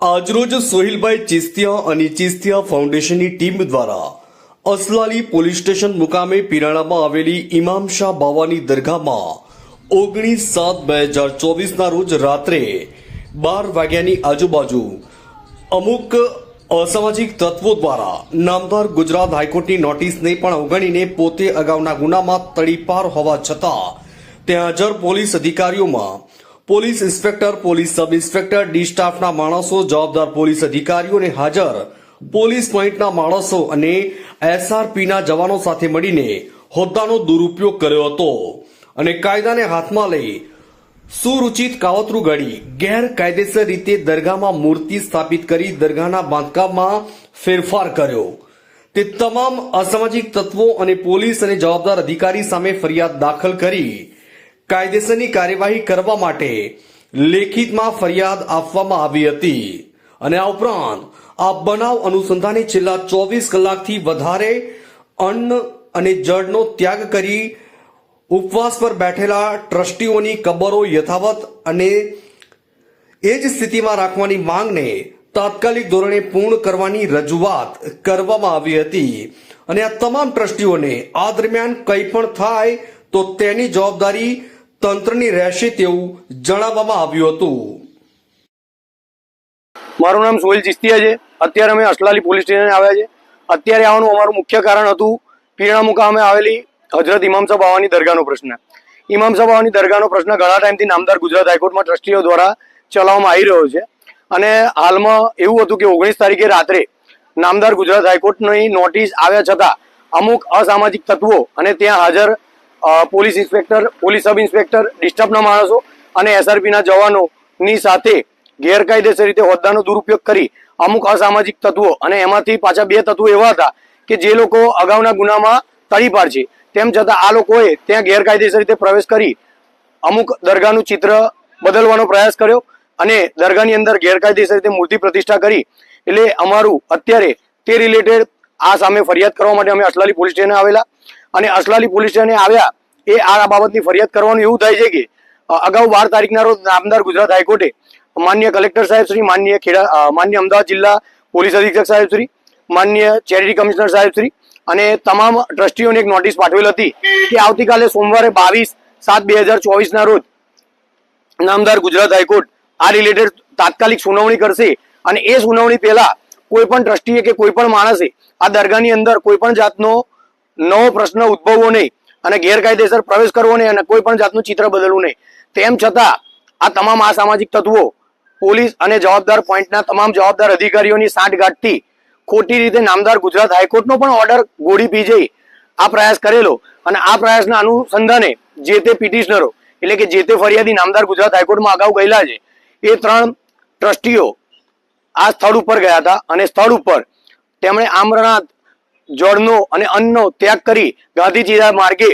આજરોજ સોહિલભાઈ ચિસ્તિયા અને ચિસ્તિયા ફાઉન્ડેશનની ટીમ દ્વારા અસલાલી પોલીસ સ્ટેશન મુકામે પિરાણામાં આવેલી ઇમામ શાહ બાવાની દરગાહમાં ઓગણીસ સાત બે હજાર ચોવીસના રોજ રાત્રે બાર વાગ્યાની આજુબાજુ અમુક અસામાજિક તત્વો દ્વારા નામદાર ગુજરાત હાઈકોર્ટની નોટિસને પણ અવગણીને પોતે અગાઉના ગુનામાં તડીપાર હોવા છતાં ત્યાં હાજર police અધિકારીઓમાં police inspector, police sub inspector, D સ્ટાફના માણસો, જવાબદાર પોલીસ અધિકારીઓને હાજર. પોલીસ પોઈન્ટના માણસો અને એસઆરપીના જવાનો સાથે મળીને હોદ્દાનો દુરુપયોગ કર્યો હતો અને કાયદાને હાથમાં લઈ સુરુચિત કાવતરું ઘડી ગેરકાયદેસર રીતે દરગાહમાં મૂર્તિ સ્થાપિત કરી દરગાહના બાંધકામમાં ફેરફાર કર્યો. તે તમામ અસામાજિક તત્વો અને પોલીસ અને જવાબદાર અધિકારી સામે ફરિયાદ દાખલ કરી કાયદેસરની કાર્યવાહી કરવા માટે લેખિતમાં ફરિયાદ આપવામાં આવી હતી. અને આ ઉપરાંત, આ બનાવ અનુસંધાને છેલ્લા ચોવીસ કલાકથી વધારે અન્ન અને જળનો ત્યાગ કરી ઉપવાસ પર બેઠેલા ટ્રસ્ટીઓની કબરો યથાવત અને એ જ સ્થિતિમાં રાખવાની માંગને તાત્કાલિક ધોરણે પૂર્ણ કરવાની રજૂઆત કરવામાં આવી હતી. અને આ તમામ ટ્રસ્ટીઓને આ દરમિયાન કંઈ પણ થાય તો તેની જવાબદારી તંત્રની રહેશે તેવું જણાવવામાં આવ્યું હતું. મારું નામ સોહિલ ચિસ્તિયા છે. અત્યારે અમે અસલાલી પોલીસ સ્ટેશન આવ્યા છે. અત્યારે આવવાનું અમારું મુખ્ય કારણ હતું પીરણા મુકામે આવેલી હજરત ઇમામ સાહેબ બાવાની દરગાહનો પ્રશ્ન. ઇમામ સાહેબ દરગાહનો પ્રશ્ન ઘણા ટાઈમથી નામદાર ગુજરાત હાઈકોર્ટમાં ટ્રસ્ટીઓ દ્વારા ચલાવવામાં આવી રહ્યો છે. અને હાલમાં એવું હતું કે ઓગણીસ તારીખે રાત્રે નામદાર ગુજરાત હાઈકોર્ટની નોટિસ આવ્યા છતાં અમુક અસામાજિક તત્વો અને ત્યાં હાજર police inspector, police sub inspector, ડિસ્ટર્બના માણસો અને એસઆરપીના જવાનોની સાથે ગેરકાયદેસર રીતે હોદ્દાનો દુરુપયોગ કરી અમુક અસામાજિક તત્વો અને એમાંથી પાછા બે તત્વો એવા હતા કે જે લોકો અગાઉના ગુનામાં તળીપાર છે તેમ છતાં આ લોકોએ ત્યાં ગેરકાયદેસર રીતે પ્રવેશ કરી અમુક દરગાહનું ચિત્ર બદલવાનો પ્રયાસ કર્યો અને દરગાહની અંદર ગેરકાયદેસર રીતે મૂર્તિ પ્રતિષ્ઠા કરી. એટલે અમારું અત્યારે તે રિલેટેડ આ સામે ફરિયાદ કરવા માટે અમે અસલાલી પોલીસ સ્ટેશને આવેલા અને અસલાલી પોલીસ સ્ટેશને આવ્યા એ આ બાબતની ફરિયાદ કરવાનું એવું થાય છે કે અગાઉ બાર તારીખના રોજ નામદાર ગુજરાત હાઈકોર્ટે માન્ય કલેક્ટર સાહેબ શ્રી, માન્ય ખેડા માન્ય અમદાવાદ જિલ્લા પોલીસ અધિક્ષક સાહેબ શ્રી, માન્ય ચેરિટી કમિશનર સાહેબ શ્રી અને તમામ ટ્રસ્ટીઓને એક નોટિસ પાઠવેલ હતી કે આવતીકાલે સોમવારે બાવીસ સાત બે હજાર ચોવીસના રોજ નામદાર ગુજરાત હાઈકોર્ટ આ રિલેટેડ તાત્કાલિક સુનાવણી કરશે અને એ સુનાવણી પહેલા કોઈ પણ ટ્રસ્ટીએ કે કોઈ પણ માણસે આ દરગાહની અંદર કોઈ પણ જાતનો નવો પ્રશ્ન ઉદ્ભવવો નહીં અને ગેરકાયદેસર પ્રવેશ કરવો નહીં અને કોઈ પણ જાતનું ચિત્ર બદલવું નહીં. તેમ છતાં આ તમામ અસામાજિક તત્વો પોલીસ અને જવાબદાર પોઈન્ટના તમામ જવાબદાર અધિકારીઓની સાંઠગાંઠથી ખોટી રીતે નામદાર ગુજરાત હાઈકોર્ટનો પણ ઓર્ડર ગોળી પી જઈ આ પ્રયાસ કરેલો અને આ પ્રયાસના અનુસંધાને જે તે પિટિશનરો એટલે કે જે તે ફરિયાદી નામદાર ગુજરાત હાઈકોર્ટમાં અગાઉ ગયેલા છે, એ ત્રણ ટ્રસ્ટીઓ આ સ્થળ ઉપર ગયા હતા અને સ્થળ ઉપર તેમણે આમરણાથ જળનો અને અન્નનો ત્યાગ કરી ગાંધીજીના માર્ગે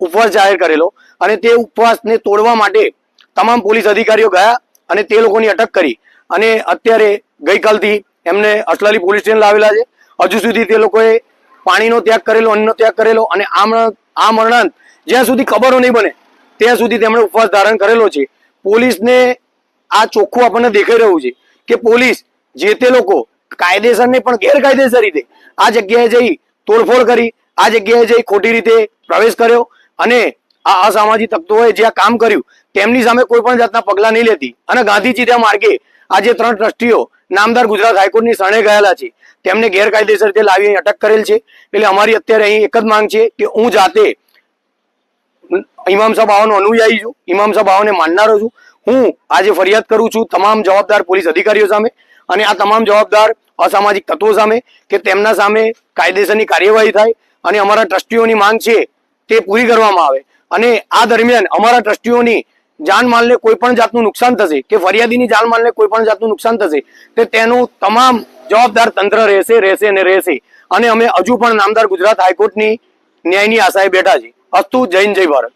ઉપવાસ જાહેર કરેલો અને તે ઉપવાસને તોડવા માટે તમામ પોલીસ અધિકારીઓ ગયા અને તે લોકોની અટક કરી. અને અત્યારે ગઈકાલથી એમને અસલાલી પોલીસ સ્ટેશન લાવેલા છે. હજુ સુધી તે લોકોએ પાણીનો ત્યાગ કરેલો, અન્નનો ત્યાગ કરેલો અને આ મરણાંત જ્યાં સુધી ખબરો નહીં બને, ત્યાં સુધી તેમણે ઉપવાસ ધારણ કરેલો છે. પોલીસને આ ચોખ્ખું આપણને દેખાઈ રહ્યું છે. કે પોલીસ જે તે લોકો કાયદેસર ને પણ ગેરકાયદેસર રીતે આ જગ્યાએ જઈ તોડફોડ કરી, આ જગ્યાએ જઈ ખોટી રીતે પ્રવેશ કર્યો અને આ અસામાજિક તત્વોએ જે આ કામ કર્યું, તેમની સામે કોઈ પણ જાતના પગલા નહીં લેતી. અને ગાંધીજી ત્યાં માર્ગે આ જે ત્રણ ટ્રસ્ટીઓ નામદાર ગુજરાત હાઈકોર્ટની શરણે ગયેલા છે, તેમને ગેરકાયદેસર રીતે લાવી અટક કરેલ છે. એટલે અમારી અત્યારે અહીં એક જ માંગ છે કે હું જાતે ઇમામ સાહેબ આવવાનો અનુયાયી છું ઇમામ સાહેબ આવવાને માનનારો છું. હું આજે ફરિયાદ કરું છું તમામ જવાબદાર પોલીસ અધિકારીઓ સામે અને આ તમામ જવાબદાર અસામાજિક તત્વો સામે કે તેમના સામે કાયદેસરની કાર્યવાહી થાય અને અમારા ટ્રસ્ટીઓની માંગ છે તે પૂરી કરવામાં આવે. અને આ દરમિયાન અમારા ટ્રસ્ટીઓની જાનમાલને કોઈ પણ જાતનું નુકસાન થશે કે ફરિયાદીની જાનમાલને કોઈ પણ જાતનું નુકસાન થશે તે તેનું તમામ જવાબદાર તંત્ર રહેશે રહેશે અને રહેશે. અને અમે હજુ પણ નામદાર ગુજરાત હાઈકોર્ટની ન્યાયની આશાએ બેઠા છીએ. અસ્તુ જૈન જય ભારત.